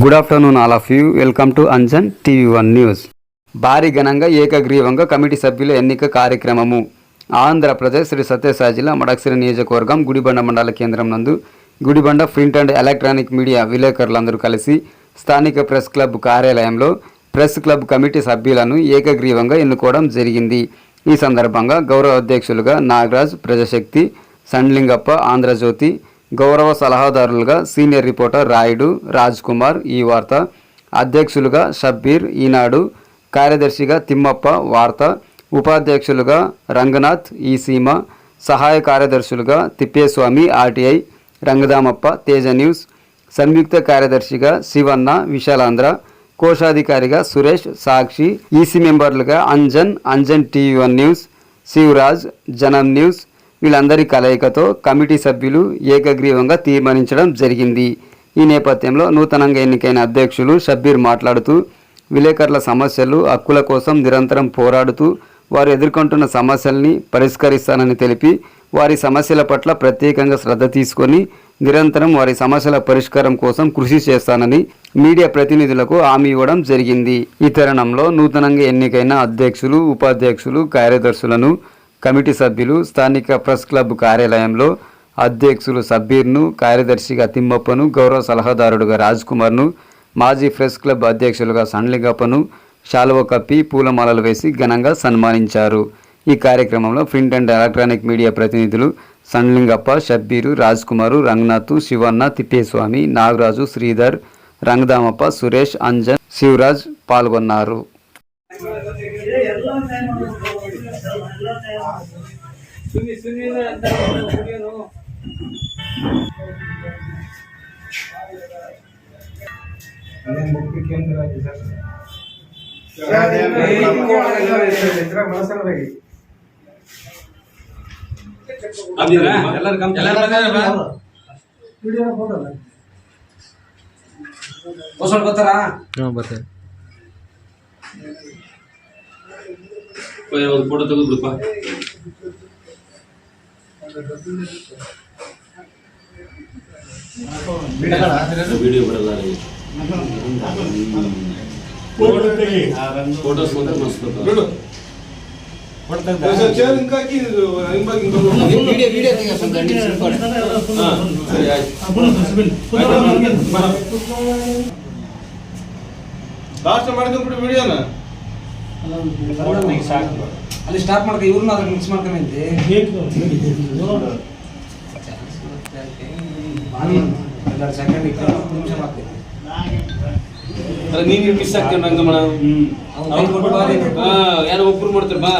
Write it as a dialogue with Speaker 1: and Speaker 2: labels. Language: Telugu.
Speaker 1: Good afternoon all of you welcome to Anjan TV one news భారీ ఘనంగా ఏకగ్రీవంగా కమిటీ సభ్యుల ఎన్నిక కార్యక్రమము. ఆంధ్రప్రదేశ్ శ్రీ సత్యసాయి జిల్లా మడక్సిరి నియోజకవర్గం గుడిబండ మండల కేంద్రం నందు Gudibanda print and electronic media విలేకరులందరూ కలిసి స్థానిక ప్రెస్ క్లబ్ కార్యాలయంలో ప్రెస్ క్లబ్ కమిటీ సభ్యులను ఏకగ్రీవంగా ఎన్నుకోవడం జరిగింది. ఈ సందర్భంగా గౌరవ అధ్యక్షులుగా నాగరాజ్ ప్రజాశక్తి సండ్లింగప్ప ఆంధ్రజ్యోతి గౌరవ సలహాదారులుగా సీనియర్ రిపోర్టర్ రాయుడు రాజ్ కుమార్ ఈ వార్త అధ్యక్షులుగా షబ్బీర్ ఈనాడు కార్యదర్శిగా తిమ్మప్ప వార్త ఉపాధ్యక్షులుగా రంగనాథ్ ఈ సీమ సహాయ కార్యదర్శులుగా తిప్పేస్వామి ఆర్టీఐ రంగదామప్ప తేజ న్యూస్ సంయుక్త కార్యదర్శిగా శివన్న విశాలాంధ్ర కోశాధికారిగా Suresh Sakshi EC మెంబర్లుగా Anjan Anjan TV one news Sivaraj Janam news వీళ్ళందరి కలయికతో కమిటీ సభ్యులు ఏకగ్రీవంగా తీర్మానించడం జరిగింది. ఈ నేపథ్యంలో నూతనంగా ఎన్నికైన అధ్యక్షులు షబ్బీర్ మాట్లాడుతూ విలేకరుల సమస్యలు హక్కుల కోసం నిరంతరం పోరాడుతూ వారు ఎదుర్కొంటున్న సమస్యల్ని పరిష్కరిస్తానని తెలిపి వారి సమస్యల పట్ల ప్రత్యేకంగా శ్రద్ధ తీసుకొని నిరంతరం వారి సమస్యల పరిష్కారం కోసం కృషి చేస్తానని మీడియా ప్రతినిధులకు హామీ ఇవ్వడం జరిగింది. ఈ తరుణంలో నూతనంగా ఎన్నికైన అధ్యక్షులు ఉపాధ్యక్షులు కార్యదర్శులను కమిటీ సభ్యులు స్థానిక ప్రెస్ క్లబ్ కార్యాలయంలో అధ్యక్షులు సబ్బీర్ను కార్యదర్శిగా తిమ్మప్పను గౌరవ సలహాదారుడుగా రాజ్ కుమార్ను మాజీ ప్రెస్ క్లబ్ అధ్యక్షులుగా సండ్లిగప్పను శాలువ కప్పి పూలమాలలు వేసి ఘనంగా సన్మానించారు. ఈ కార్యక్రమంలో ప్రింట్ అండ్ ఎలక్ట్రానిక్ మీడియా ప్రతినిధులు సండ్లింగప్ప షబ్బీరు రాజ్ కుమారు రంగనాథ్ శివన్న తిప్పేస్వామి నాగరాజు శ్రీధర్ రంగదామప్ప సురేష్ అంజన్ శివరాజ్ పాల్గొన్నారు.
Speaker 2: ಸುನಿ ಸುನಿ ಅಂತ ಹುಡುಗಿಯರು ಹೊಸಳು ಗೊತ್ತಾರಾ
Speaker 3: ಒಂದು ಫೋಟೋ ತೆಗೆದ್ಬಿಡಪ್ಪ. ವಿಡಿಯೋ ಫೋಟೋಸ್ ಬಿಡು.
Speaker 4: ಲಾಸ್ಟ್ ವಿಡಿಯೋನ
Speaker 2: ಅಲ್ಲಿ ಸ್ಟಾರ್ಟ್ ಮಾಡ್ಕ ಇವ್ರನ್ನ ಅದ್ರ ಮಿಕ್ಸ್ ಮಾಡ್ಕೊಂಡೈತಿ ಎರಡು ಸೆಕೆಂಡ್ ನಿಮಿಷ ಮಾಡ್ತೀನಿ.
Speaker 3: ನೀನು ಮಿಸ್ ಆಗ್ತೇವೆ ನಂಗೆ ಮೇಡಮ್. ಯಾರೋ ಒಬ್ರು ಮಾಡ್ತಾರೆ ಬಾ.